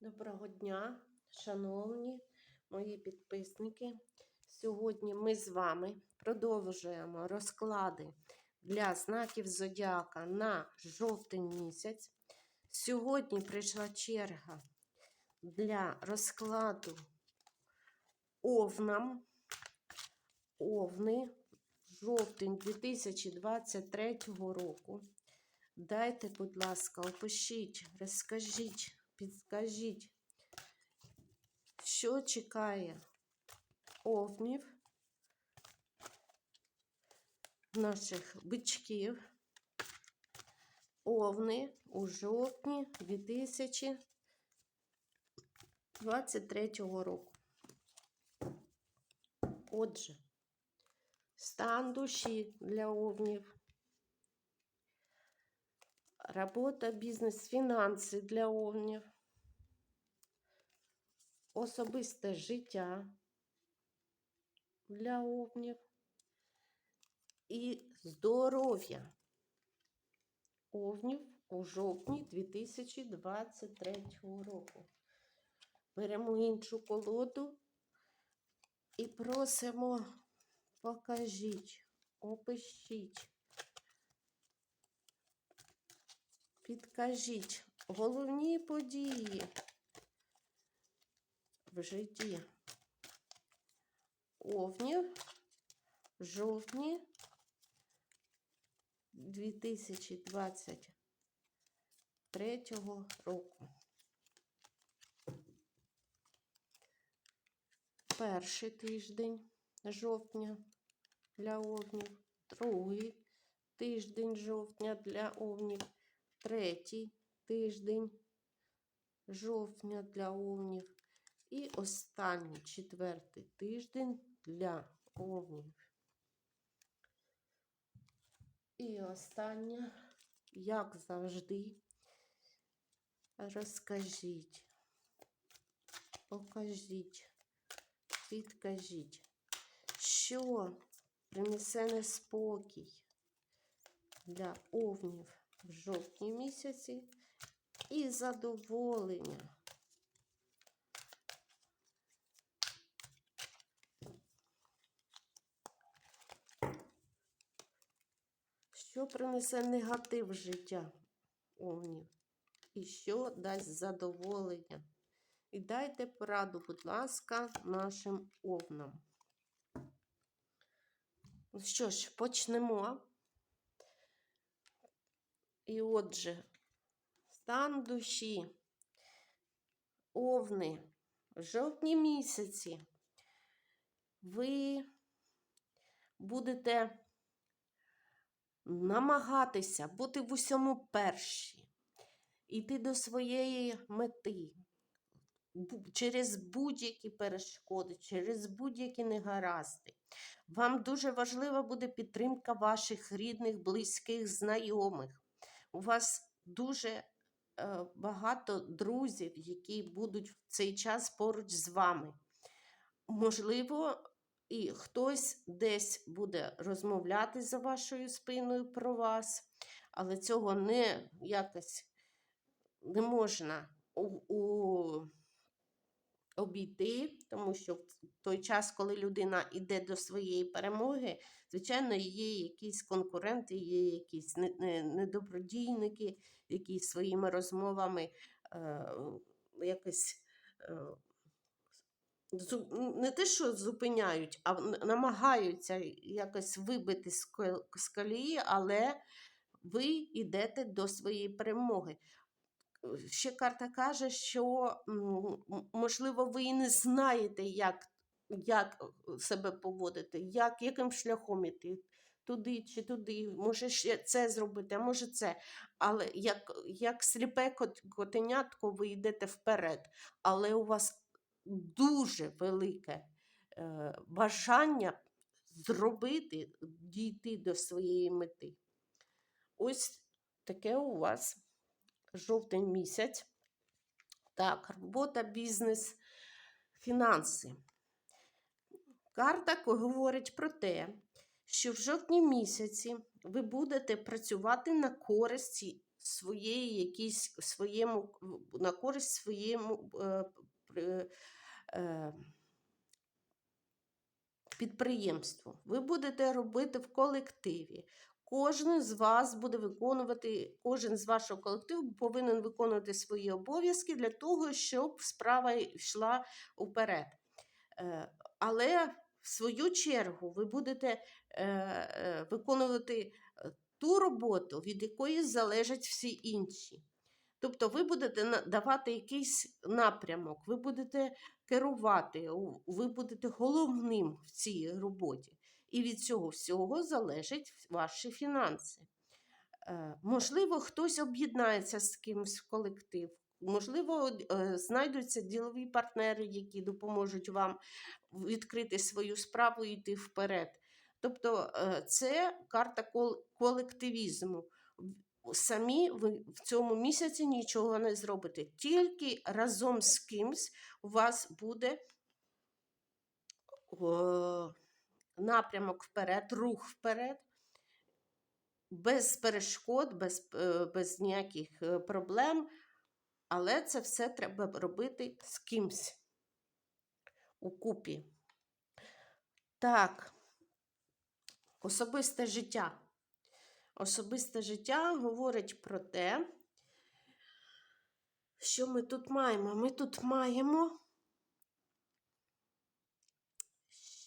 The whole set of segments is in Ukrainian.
Доброго дня, шановні мої підписники. Сьогодні ми з вами продовжуємо розклади для знаків зодіака на жовтень місяць. Сьогодні прийшла черга для розкладу овнам. Овни жовтень 2023 року. Дайте, будь ласка, опишіть, розкажіть, підскажіть, що чекає овнів, наших бичків, овни у жовтні 2023 року. Отже, стан душі для овнів. Робота, бізнес, фінанси для овнів, особисте життя для овнів і здоров'я овнів у жовтні 2023 року. Беремо іншу колоду і просимо, покажіть, опишіть. Підкажіть головні події в житті овнів жовтні 2023 року. Перший тиждень жовтня для овнів, другий тиждень жовтня для овнів третій тиждень жовтня для овнів і останній четвертий тиждень для овнів. І останнє, як завжди, розкажіть, покажіть, підкажіть, що принесе неспокій для овнів в жовтні місяці і задоволення. Що принесе негатив життя овнів? І що дасть задоволення? І дайте пораду, будь ласка, нашим овнам. Ну що ж, почнемо. І отже, стан душі, овни, в жовтні місяці ви будете намагатися бути в усьому перші, йти до своєї мети через будь-які перешкоди, через будь-які негаразди. Вам дуже важлива буде підтримка ваших рідних, близьких, знайомих. У вас дуже е, багато друзів, які будуть в цей час поруч з вами. Можливо, і хтось десь буде розмовляти за вашою спиною про вас, але цього не якось не можна у, у, обійти, тому що в той час, коли людина йде до своєї перемоги, звичайно, є якісь конкуренти, є якісь не- не- недобродійники, які своїми розмовами е, якось. Е, не те, що зупиняють, а намагаються якось вибити з колії, але ви йдете до своєї перемоги. Ще карта каже, що можливо ви і не знаєте, як, як себе поводити, як, яким шляхом іти. Туди чи туди, може ще це зробити, а може це. Але як, як сліпе котенятко, ви йдете вперед. Але у вас дуже велике е, бажання зробити, дійти до своєї мети. Ось таке у вас жовтень місяць. Так, робота, бізнес, фінанси. Карта говорить про те, що в жовтні місяці ви будете працювати на користь своєї якісь своєму на користь своєму е, підприємству. Ви будете робити в колективі. Кожен з вас буде виконувати, кожен з вашого колективу повинен виконувати свої обов'язки для того, щоб справа йшла вперед. Е, Але в свою чергу ви будете е, е, виконувати е, ту роботу, від якої залежать всі інші. Тобто ви будете давати якийсь напрямок, ви будете керувати, ви будете головним в цій роботі. І від цього всього залежать ваші фінанси. Е, Можливо, хтось об'єднається з кимось в колектив. Можливо, е, знайдуться ділові партнери, які допоможуть вам відкрити свою справу і йти вперед. Тобто е, це карта колективізму. Самі ви в цьому місяці нічого не зробите. Тільки разом з кимсь у вас буде о, напрямок вперед, рух вперед, без перешкод, без, е, без ніяких е, проблем. Але це все треба робити з кимсь укупі. Так, особисте життя. Особисте життя говорить про те, що ми тут маємо. Ми тут маємо,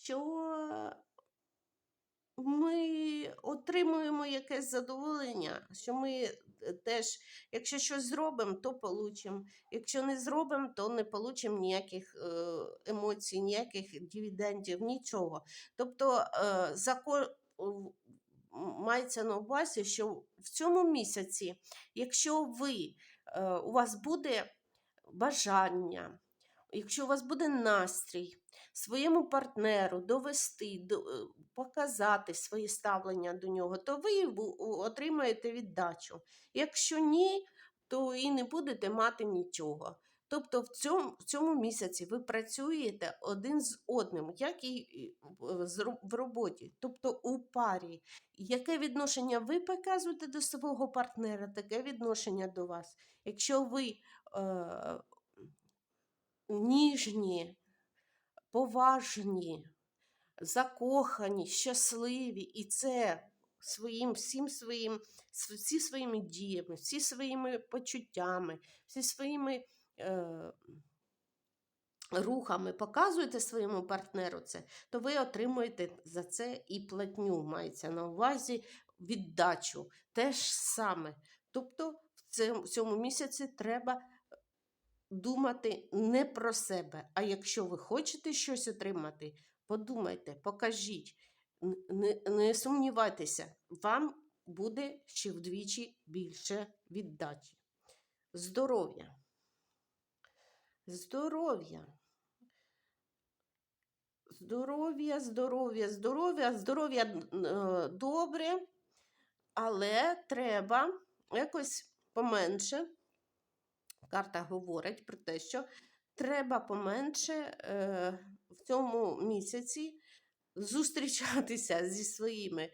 що ми отримуємо якесь задоволення, що ми е, теж, якщо щось зробимо, то получимо. Якщо не зробимо, то не получимо ніяких е, емоцій, ніяких дивідендів, нічого. Тобто е, закон мається на увазі, що в цьому місяці, якщо ви, е, у вас буде бажання, якщо у вас буде настрій своєму партнеру довести, е, показати своє ставлення до нього, то ви отримаєте віддачу. Якщо ні, то і не будете мати нічого. Тобто в цьому, в цьому місяці ви працюєте один з одним, як і в- роботі, тобто у парі. Яке відношення ви показуєте до свого партнера, таке відношення до вас. Якщо ви е, ніжні, поважні, закохані, щасливі, і це своїм, всім своїм, всі своїми діями, всі своїми почуттями, всі своїми рухами показуєте своєму партнеру це, то ви отримуєте за це і платню, мається на увазі віддачу. Те ж саме. Тобто в цьому, місяці треба думати не про себе. А якщо ви хочете щось отримати, подумайте, покажіть, не, не сумнівайтеся, вам буде ще вдвічі більше віддачі. Здоров'я. Здоров'я. Здоров'я, здоров'я, здоров'я, здоров'я е, добре, але треба якось поменше. Карта говорить про те, що треба поменше е, в цьому місяці зустрічатися зі своїми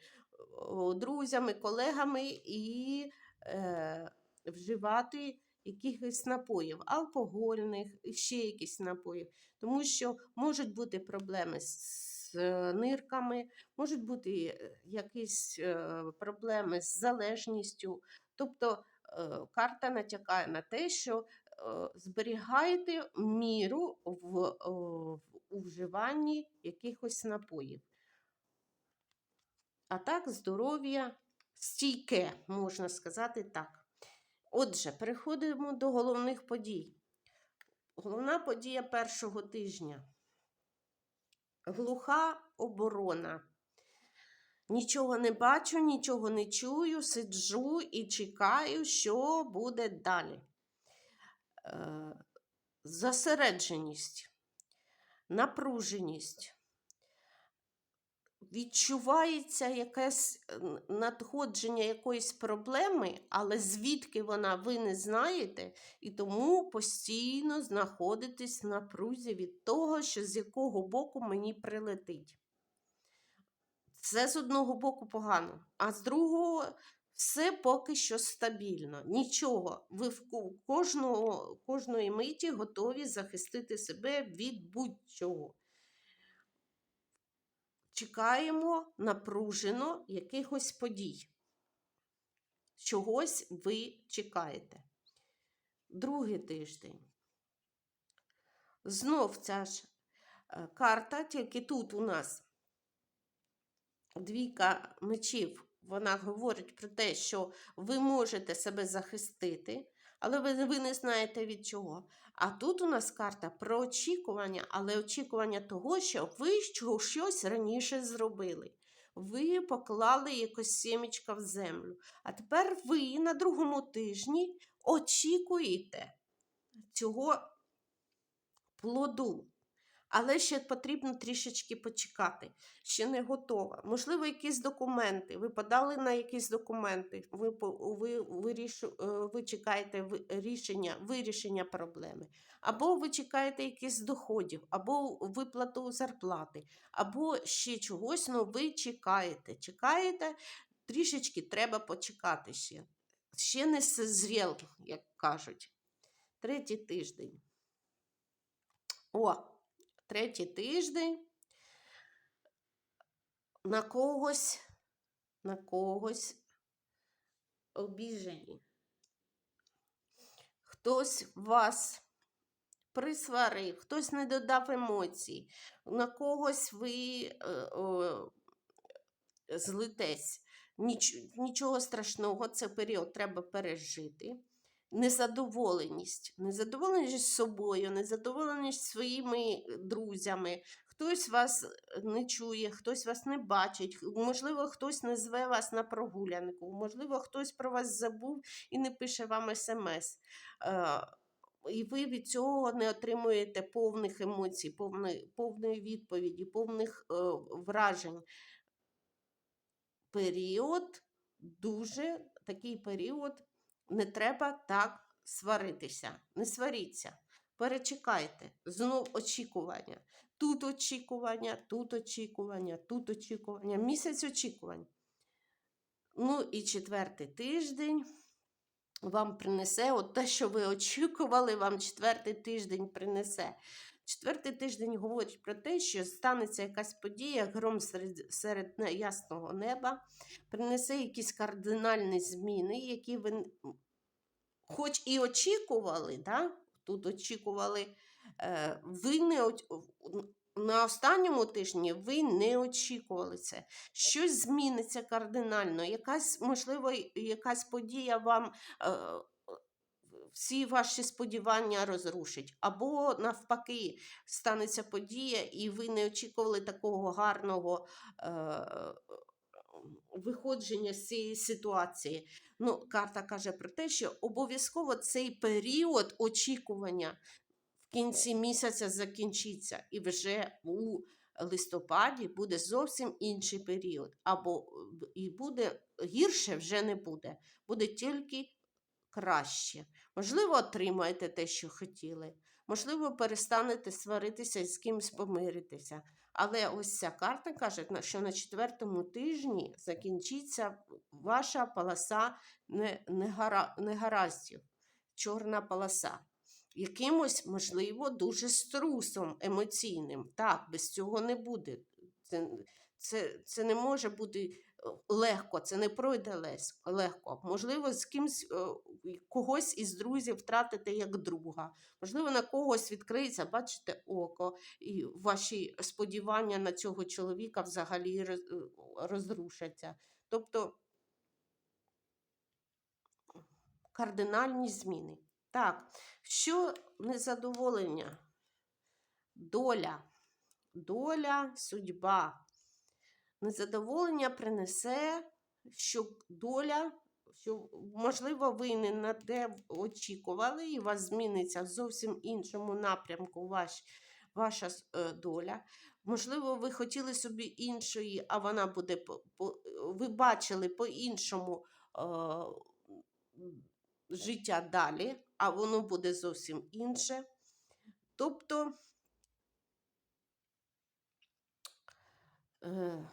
друзями, колегами і е, вживати якихось напоїв, алкогольних, ще якісь напоїв. Тому що можуть бути проблеми з е, нирками, можуть бути е, якісь е, проблеми з залежністю. Тобто карта натякає на те, що зберігайте міру в у вживанні якихось напоїв. А так, здоров'я стійке, можна сказати так. Отже, переходимо до головних подій. Головна подія першого тижня. Глуха оборона. Нічого не бачу, нічого не чую, сиджу і чекаю, що буде далі. Е, Засередженість, напруженість. Відчувається якесь е, надходження якоїсь проблеми, але звідки вона ви не знаєте, і тому постійно знаходитесь в напрузі від того, що з якого боку мені прилетить. Це з одного боку погано, а з другого Все поки що стабільно. Нічого. Ви в кожного, кожної миті готові захистити себе від будь-чого. Чекаємо напружено якихось подій. Чогось ви чекаєте. Другий тиждень. Знов ця ж е, карта, тільки тут у нас двійка мечів. Вона говорить про те, що ви можете себе захистити, але ви, ви не знаєте від чого. А тут у нас карта про очікування, але очікування того, що ви щось раніше зробили. Ви поклали якось сімечка в землю. А тепер ви на другому тижні очікуєте цього плоду. Але ще потрібно трішечки почекати. Ще не готова. Можливо, якісь документи. Ви подали на якісь документи. Ви, ви, вирішу, е, ви чекаєте рішення, вирішення проблеми. Або ви чекаєте якісь доходів, або виплату зарплати, або ще чогось, але ви чекаєте. Чекаєте, трішечки треба почекати ще. Ще не зріл, як кажуть. Третій тиждень. О, третій тиждень на когось, на когось обіжені. Хтось вас присварив, хтось не додав емоцій, на когось ви е, о, злитесь. Ніч, нічого страшного, це період треба пережити. Незадоволеність, незадоволеність собою, незадоволеність своїми друзями. Хтось вас не чує, хтось вас не бачить, можливо, хтось не зве вас на прогулянку, можливо, хтось про вас забув і не пише вам смс. Е, і ви від цього не отримуєте повних емоцій, повної, повної відповіді, повних е, вражень. Період дуже такий період, не треба так сваритися. Не сваріться. Перечекайте. Знов очікування. Тут очікування, тут очікування, тут очікування. Місяць очікувань. Ну і четвертий тиждень вам принесе от те, що ви очікували, вам четвертий тиждень принесе. Четвертий тиждень говорить про те, що станеться якась подія, гром серед, серед ясного неба, принесе якісь кардинальні зміни, які ви хоч і очікували, да? тут очікували, е, ви не на останньому тижні ви не очікували це. Щось зміниться кардинально, якась, можливо, якась подія вам. Всі ваші сподівання розрушить. Або навпаки, станеться подія, і ви не очікували такого гарного е, виходження з цієї ситуації. Ну, карта каже про те, що обов'язково цей період очікування в кінці місяця закінчиться, і вже у листопаді буде зовсім інший період. Або і буде гірше вже не буде, буде тільки краще. Можливо, отримаєте те, що хотіли. Можливо, перестанете сваритися і з кимось помиритися. Але ось ця карта каже, що на четвертому тижні закінчиться ваша полоса негараздів, чорна полоса. Якимось, можливо, дуже струсом емоційним. Так, без цього не буде. Це, це, це не може бути е, легко, це не пройде легко. Можливо, з кимсь е, когось із друзів втратите як друга. Можливо, на когось відкриється, бачите, око, і ваші сподівання на цього чоловіка взагалі е, розрушаться. Тобто кардинальні зміни. Так, що незадоволення? Доля, доля, судьба. Незадоволення принесе, що доля, що, можливо, ви не на те очікували, і у вас зміниться в зовсім іншому напрямку ваш, ваша е, доля. Можливо, ви хотіли собі іншої, а вона буде по, ви бачили по-іншому е, життя далі, а воно буде зовсім інше. Тобто. Е,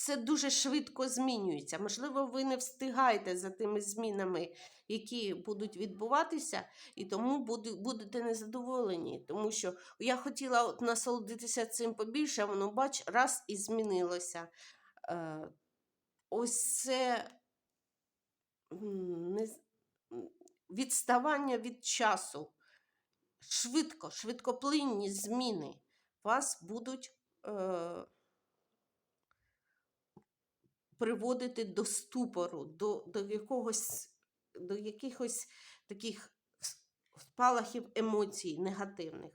все дуже швидко змінюється. Можливо, ви не встигаєте за тими змінами, які будуть відбуватися, і тому будете незадоволені. Тому що я хотіла от насолодитися цим побільше, а воно, бач, раз і змінилося. Е, ось це відставання від часу. Швидко, швидкоплинні зміни вас будуть е, приводити до ступору, до, до, якогось, до якихось таких спалахів емоцій негативних.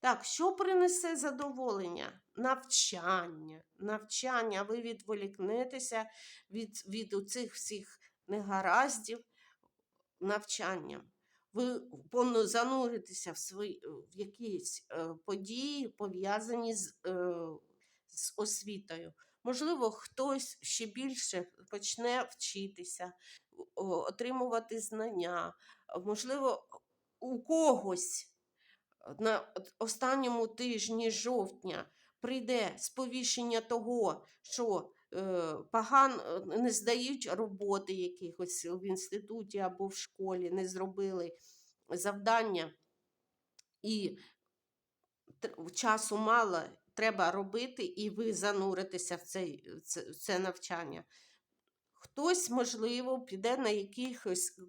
Так, що принесе задоволення? Навчання. Навчання. Ви відволікнетеся від, від цих всіх негараздів навчанням. Ви зануритеся в, свої, в якісь е, події, пов'язані з, е, з освітою. Можливо, хтось ще більше почне вчитися, отримувати знання. Можливо, у когось на останньому тижні жовтня прийде сповіщення того, що е, поган е, не здають роботи якихось в інституті або в школі, не зробили завдання, і часу мало, треба робити, і ви зануритеся в, це, в це навчання. Хтось, можливо, піде на якісь е,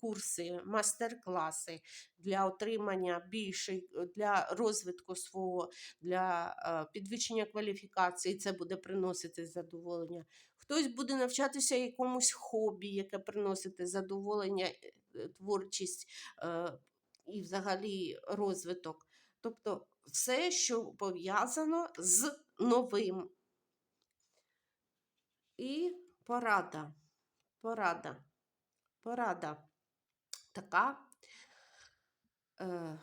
курси, мастер-класи для отримання більшої, для розвитку свого, для е, підвищення кваліфікації. Це буде приносити задоволення. Хтось буде навчатися якомусь хобі, яке приносить задоволення, е, е, творчість е, і взагалі розвиток. Тобто все, що пов'язано з новим. І порада. Порада. Порада. Така. Е,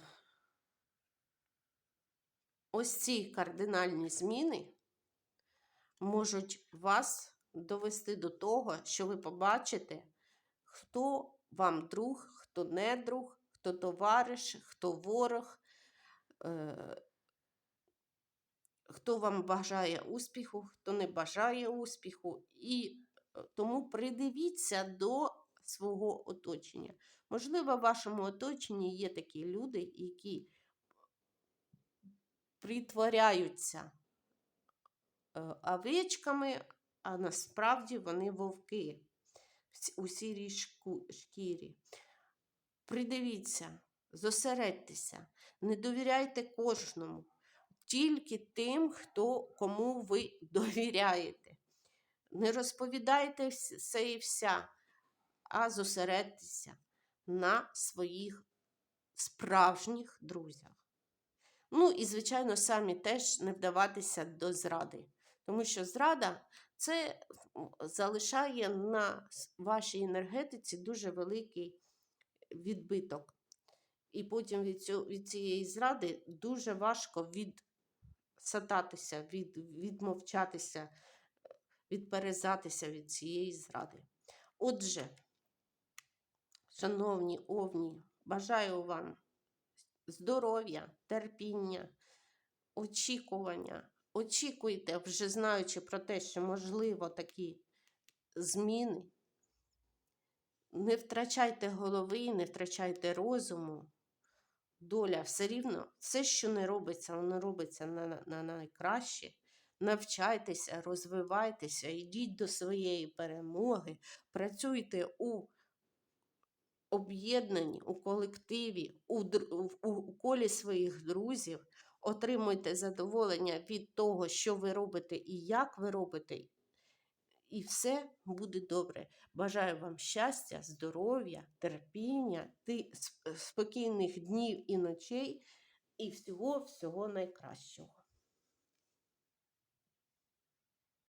ось ці кардинальні зміни можуть вас довести до того, що ви побачите, хто вам друг, хто не друг, хто товариш, хто ворог, хто вам бажає успіху, хто не бажає успіху. І е, тому придивіться до свого оточення. Можливо, в вашому оточенні є такі люди, які притворяються е, овечками, а насправді вони вовки у сірій шкірі. Придивіться, зосередьтеся, не довіряйте кожному, тільки тим, хто, кому ви довіряєте. Не розповідайте вс- все і вся, а зосередьтеся на своїх справжніх друзях. Ну і, звичайно, самі теж не вдаватися до зради. Тому що зрада це залишає на вашій енергетиці дуже великий відбиток. І потім від, цю, від цієї зради дуже важко відсататися, від, відмовчатися, відперезатися від цієї зради. Отже, шановні овні, бажаю вам здоров'я, терпіння, очікування. Очікуйте, вже знаючи про те, що можливо такі зміни. Не втрачайте голови, не втрачайте розуму. Доля все рівно, все, що не робиться, воно робиться на, на, на найкраще. Навчайтеся, розвивайтеся, йдіть до своєї перемоги, працюйте у об'єднанні, у колективі, у, у, у колі своїх друзів, отримуйте задоволення від того, що ви робите і як ви робите, і все буде добре. Бажаю вам щастя, здоров'я, терпіння, спокійних днів і ночей і всього-всього найкращого.